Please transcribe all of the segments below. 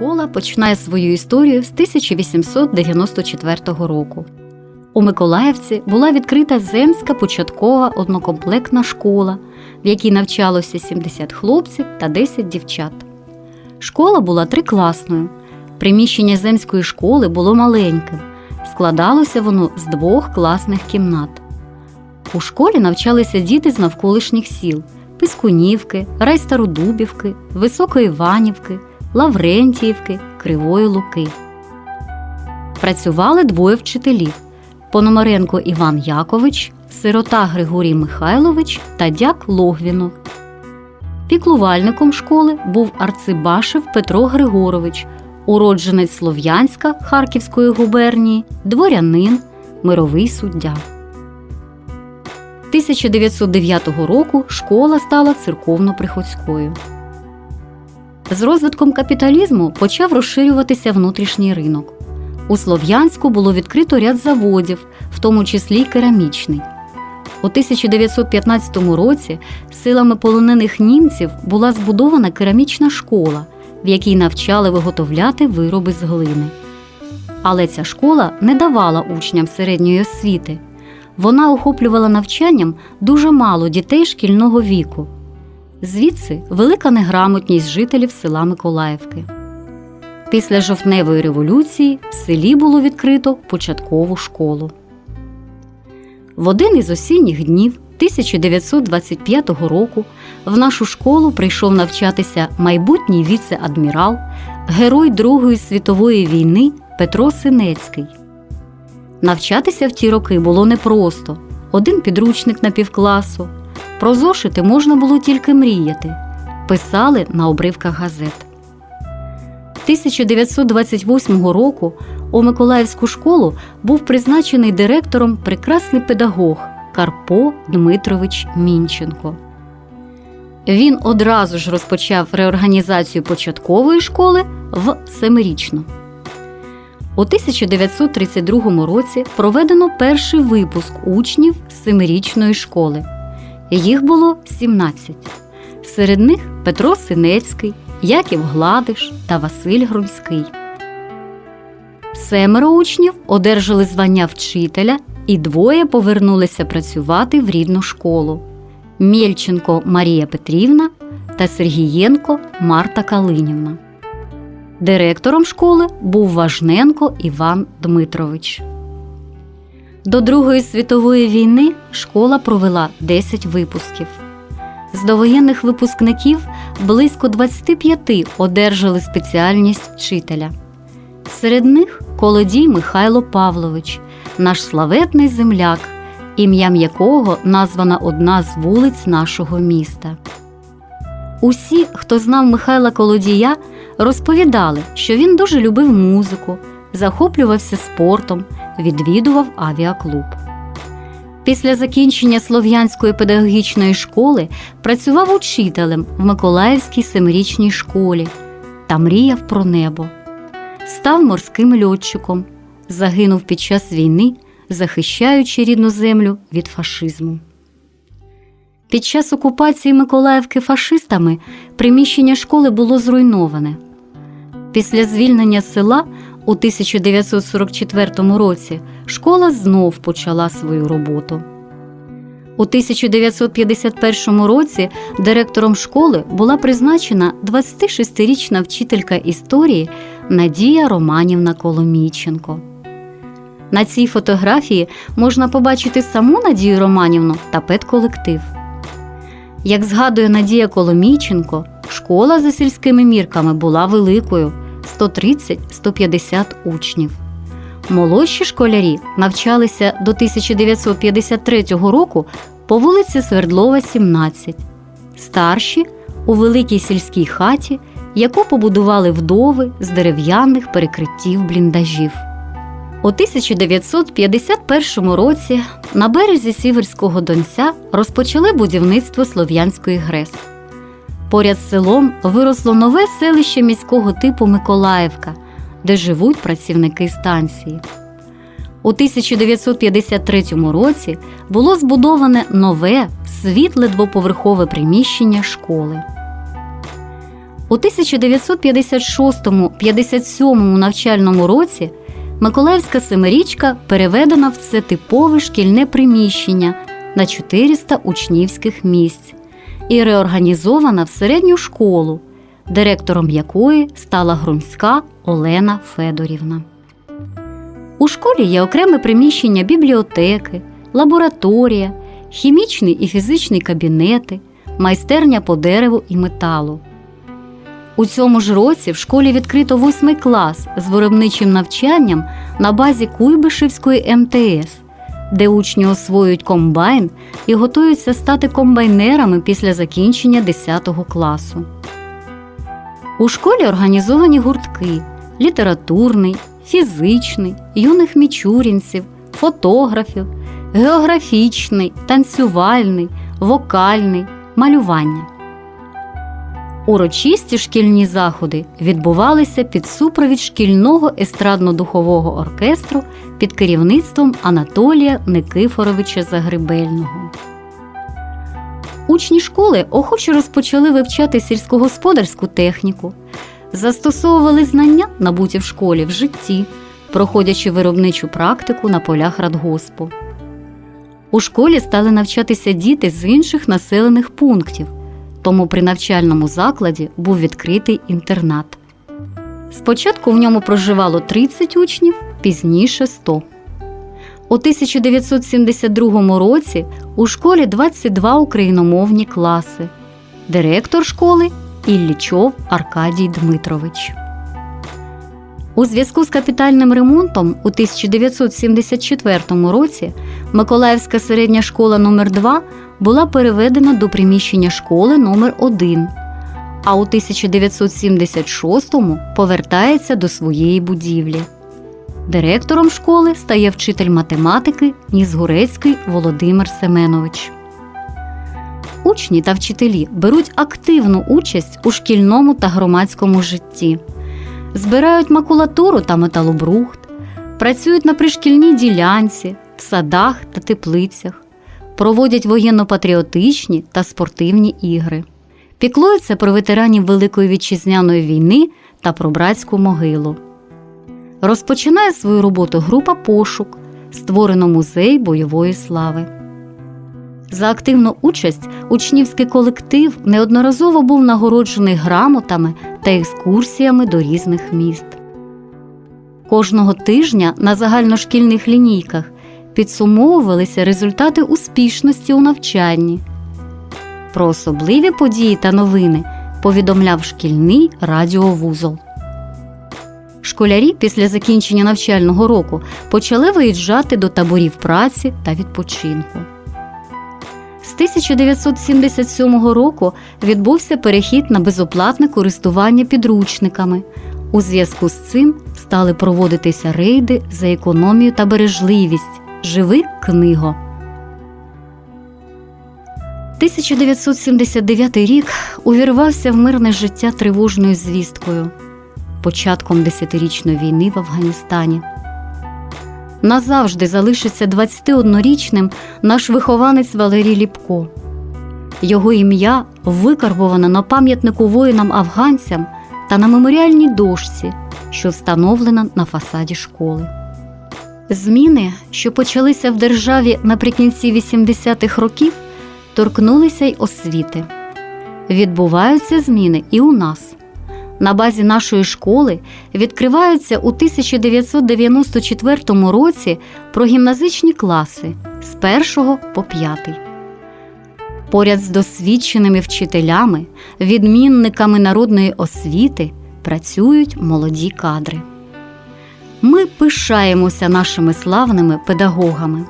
Школа починає свою історію з 1894 року. У Миколаївці була відкрита земська початкова однокомплектна школа, в якій навчалося 70 хлопців та 10 дівчат. Школа була трикласною. Приміщення земської школи було маленьким. Складалося воно з двох класних кімнат. У школі навчалися діти з навколишніх сіл Пискунівки, Райстародубівки, Високої Іванівки, Лаврентіївки, Кривої Луки. Працювали двоє вчителів Пономаренко Іван Якович, сирота Григорій Михайлович та дяк Логвінов. Піклувальником школи був Арцибашев Петро Григорович, уродженець Слов'янська Харківської губернії, дворянин, мировий суддя. 1909 року школа стала церковно-приходською. З розвитком капіталізму почав розширюватися внутрішній ринок. У Слов'янську було відкрито ряд заводів, в тому числі й керамічний. У 1915 році силами полонених німців була збудована керамічна школа, в якій навчали виготовляти вироби з глини. Але ця школа не давала учням середньої освіти. Вона охоплювала навчанням дуже мало дітей шкільного віку. Звідси велика неграмотність жителів села Миколаївки. Після жовтневої революції в селі було відкрито початкову школу. В один із осінніх днів 1925 року в нашу школу прийшов навчатися майбутній віце-адмірал, герой Другої світової війни Петро Синецький. Навчатися в ті роки було непросто один підручник на півкласу. Про зошити можна було тільки мріяти, писали на обривках газет. 1928 року у Миколаївську школу був призначений директором прекрасний педагог Карпо Дмитрович Мінченко. Він одразу ж розпочав реорганізацію початкової школи в семирічну. У 1932 році проведено перший випуск учнів семирічної школи. Їх було 17. Серед них Петро Синецький, Яків Гладиш та Василь Грунський. Семеро учнів одержали звання вчителя і двоє повернулися працювати в рідну школу Мєльченко Марія Петрівна та Сергієнко Марта Калинівна. Директором школи був Важненко Іван Дмитрович. До Другої світової війни школа провела 10 випусків. З довоєнних випускників близько 25 одержали спеціальність вчителя. Серед них колодій Михайло Павлович, наш славетний земляк, ім'ям якого названа одна з вулиць нашого міста. Усі, хто знав Михайла Колодія, розповідали, що він дуже любив музику, захоплювався спортом, відвідував авіаклуб. Після закінчення Слов'янської педагогічної школи працював учителем в Миколаївській семирічній школі та мріяв про небо. Став морським льотчиком, загинув під час війни, захищаючи рідну землю від фашизму. Під час окупації Миколаївки фашистами приміщення школи було зруйноване. Після звільнення села у 1944 році школа знов почала свою роботу. У 1951 році директором школи була призначена 26-річна вчителька історії Надія Романівна Коломійченко. На цій фотографії можна побачити саму Надію Романівну та педколектив. Як згадує Надія Коломійченко, школа за сільськими мірками була великою 130-150 учнів. Молодші школярі навчалися до 1953 року по вулиці Свердлова, 17, старші у великій сільській хаті, яку побудували вдови з дерев'яних перекриттів бліндажів. У 1951 році на березі Сіверського Донця розпочали будівництво Слов'янської ГРЕС. Поряд з селом виросло нове селище міського типу Миколаївка, де живуть працівники станції. У 1953 році було збудоване нове світле двоповерхове приміщення школи. У 1956-57 навчальному році Миколаївська семирічка переведена в це типове шкільне приміщення на 400 учнівських місць і реорганізована в середню школу, директором якої стала Грунська Олена Федорівна. У школі є окреме приміщення бібліотеки, лабораторія, хімічний і фізичний кабінети, майстерня по дереву і металу. У цьому ж році в школі відкрито восьмий клас з виробничим навчанням на базі Куйбишевської МТС, де учні освоюють комбайн і готуються стати комбайнерами після закінчення 10 класу. У школі організовані гуртки літературний, фізичний, юних мічурінців, фотографів, географічний, танцювальний, вокальний, малювання. Урочисті шкільні заходи відбувалися під супровід шкільного естрадно-духового оркестру під керівництвом Анатолія Никифоровича Загребельного. Учні школи охоче розпочали вивчати сільськогосподарську техніку, застосовували знання, набуті в школі в житті, проходячи виробничу практику на полях радгоспу. У школі стали навчатися діти з інших населених пунктів, тому при навчальному закладі був відкритий інтернат. Спочатку в ньому проживало 30 учнів, пізніше 100. У 1972 році у школі 22 україномовні класи. Директор школи Іллічов Аркадій Дмитрович. У зв'язку з капітальним ремонтом у 1974 році Миколаївська середня школа номер 2 була переведена до приміщення школи номер 1 а у 1976-му повертається до своєї будівлі. Директором школи стає вчитель математики Нізгурецький Володимир Семенович. Учні та вчителі беруть активну участь у шкільному та громадському житті, збирають макулатуру та металобрухт, працюють на пришкільній ділянці, в садах та теплицях, проводять воєнно-патріотичні та спортивні ігри, піклуються про ветеранів Великої вітчизняної війни та про братську могилу. Розпочинає свою роботу група пошук, створено музей бойової слави. За активну участь учнівський колектив неодноразово був нагороджений грамотами та екскурсіями до різних міст. Кожного тижня на загальношкільних лінійках підсумовувалися результати успішності у навчанні. Про особливі події та новини повідомляв шкільний радіовузол. Школярі після закінчення навчального року почали виїжджати до таборів праці та відпочинку. З 1977 року відбувся перехід на безоплатне користування підручниками. У зв'язку з цим стали проводитися рейди за економію та бережливість. Живи книго. 1979 рік увірвався в мирне життя тривожною звісткою початком десятирічної війни в Афганістані. Назавжди залишиться 21-річним наш вихованець Валерій Ліпко. Його ім'я викарбовано на пам'ятнику воїнам-афганцям та на меморіальній дошці, що встановлена на фасаді школи. Зміни, що почалися в державі наприкінці 80-х років, торкнулися й освіти. Відбуваються зміни і у нас. На базі нашої школи відкриваються у 1994 році прогімназичні класи з 1 по 5. Поряд з досвідченими вчителями, відмінниками народної освіти працюють молоді кадри. Ми пишаємося нашими славними педагогами.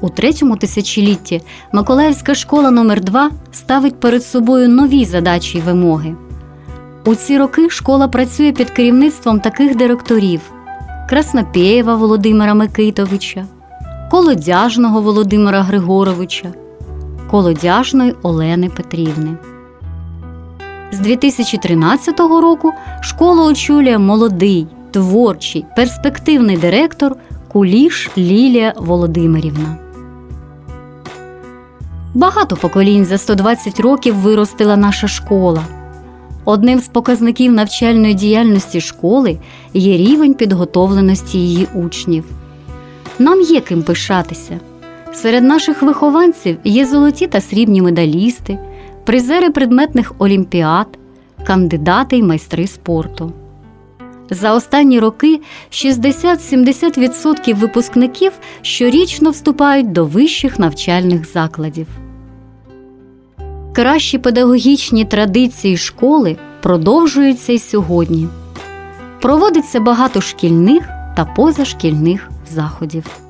У третьому тисячолітті Миколаївська школа номер 2 ставить перед собою нові задачі й вимоги. У ці роки школа працює під керівництвом таких директорів: Краснопєєва Володимира Микитовича, Колодяжного Володимира Григоровича, Колодяжної Олени Петрівни. З 2013 року школу очолює молодий, творчий, перспективний директор Куліш Лілія Володимирівна. Багато поколінь за 120 років виростила наша школа. Одним з показників навчальної діяльності школи є рівень підготовленості її учнів. Нам є ким пишатися. Серед наших вихованців є золоті та срібні медалісти, призери предметних олімпіад, кандидати й майстри спорту. За останні роки 60-70% випускників щорічно вступають до вищих навчальних закладів. Кращі педагогічні традиції школи продовжуються й сьогодні. Проводиться багато шкільних та позашкільних заходів.